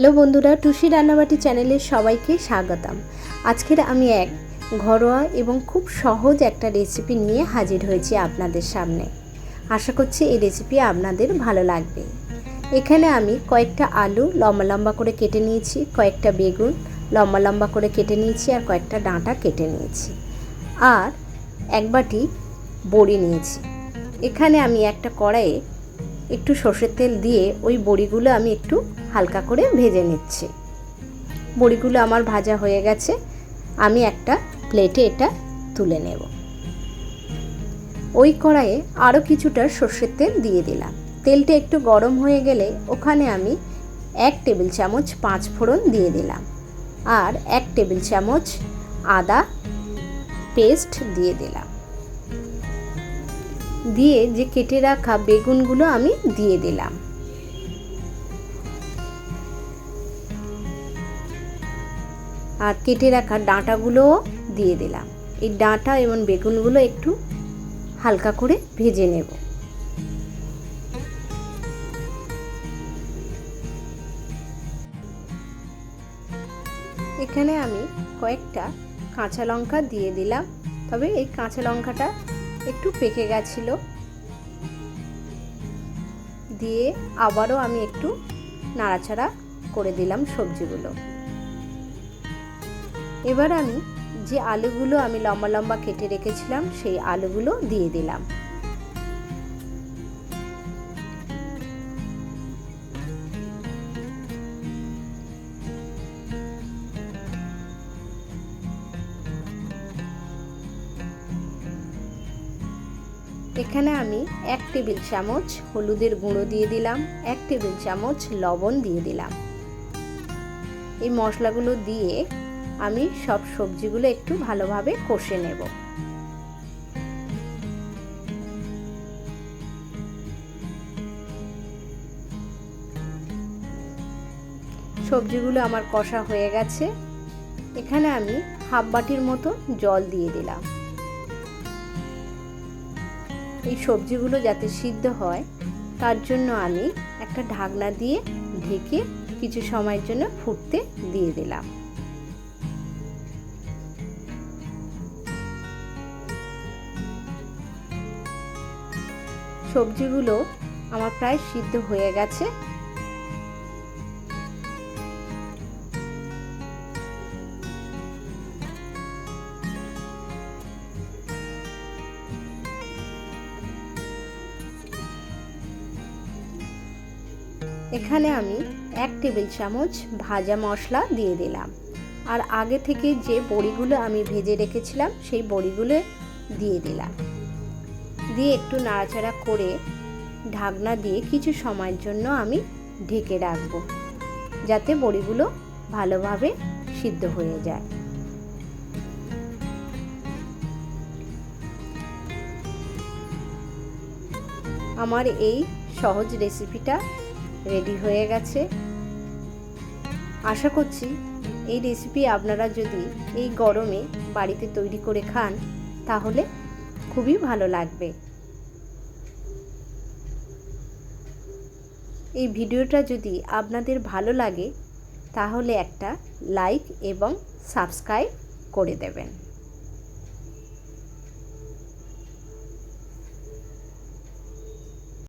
Hello বন্ধুরা, টুসি রান্নাবাটি চ্যানেলে সবাইকে স্বাগতম। আজকের আমি এক ঘরোয়া এবং খুব সহজ একটা রেসিপি নিয়ে হাজির হয়েছি আপনাদের সামনে। আশা করছি এই রেসিপি আপনাদের ভালো লাগবে। এখানে আমি কয়েকটা আলু লম্বা লম্বা করে কেটে নিয়েছি, কয়েকটা বেগুন লম্বা লম্বা করে কেটে নিয়েছি আর কয়েকটা ডাঁটা কেটে নিয়েছি। আর এক বাটি বড়ি নিয়েছি। এখানে আমি একটা কড়াইয়ে একটু সর্ষের তেল দিয়ে ওই বড়িগুলো আমি একটু হালকা করে ভেজে নিচ্ছি। বড়িগুলো আমার ভাজা হয়ে গেছে, আমি একটা প্লেটে এটা তুলে নেব। ওই কড়াইয়ে আরও কিছুটা সর্ষের তেল দিয়ে দিলাম। তেলটা একটু গরম হয়ে গেলে ওখানে আমি এক টেবিল চামচ পাঁচ ফোড়ন দিয়ে দিলাম আর এক টেবিল চামচ আদা পেস্ট দিয়ে দিলাম। দিয়ে যে কেটে রাখা বেগুনগুলো আমি দিয়ে দিলাম। আর কেটে রাখা ডাঁটাগুলোও দিয়ে দিলাম। এই ডাঁটা এবং বেগুনগুলো একটু হালকা করে ভেজে নেব। এখানে আমি কয়েকটা কাঁচা লঙ্কা দিয়ে দিলাম। তবে এই কাঁচা লঙ্কাটা একটু পেকে গেছিল। দিয়ে আবারও আমি একটু নাড়াচাড়া করে দিলাম সবজিগুলো। এবার আমি যে আলুগুলো আমি লম্বা লম্বা কেটে রেখেছিলাম, সেই আলুগুলো দিয়ে দিলাম। এখানে আমি এক টেবিল চামচ হলুদের গুঁড়ো দিয়ে দিলাম, এক টেবিল চামচ লবণ দিয়ে দিলাম। এই মশলাগুলো দিয়ে আমি সব সবজিগুলো একটু ভালোভাবে কষে নেব। সবজিগুলো আমার কষা হয়ে গেছে। এখানে আমি হাফ বাটির মতো জল দিয়ে দিলাম। এই সবজিগুলো যাতে সিদ্ধ হয়, তার জন্য আমি একটা ঢাকনা দিয়ে ঢেকে কিছু সময়ের জন্য ফুটতে দিয়ে দিলাম। সবজিগুলো আমার প্রায় সিদ্ধ হয়ে গেছে। এখানে আমি এক টেবিল চামচ ভাজা মশলা দিয়ে দিলাম। আর আগে থেকে যে বড়িগুলো আমি ভেজে রেখেছিলাম, সেই বড়িগুলো দিয়ে দিলাম। দিয়ে একটু নাড়াচাড়া করে ঢাকনা দিয়ে কিছু সময়ের জন্য আমি ঢেকে রাখব, যাতে বড়িগুলো ভালোভাবে সিদ্ধ হয়ে যায়। আমার এই সহজ রেসিপিটা রেডি হয়ে গেছে। আশা করছি এই রেসিপি আপনারা যদি এই গরমে বাড়িতে তৈরি করে খান, তাহলে খুবই ভালো লাগবে। এই ভিডিওটা যদি আপনাদের ভালো লাগে, তাহলে একটা লাইক এবং সাবস্ক্রাইব করে দেবেন।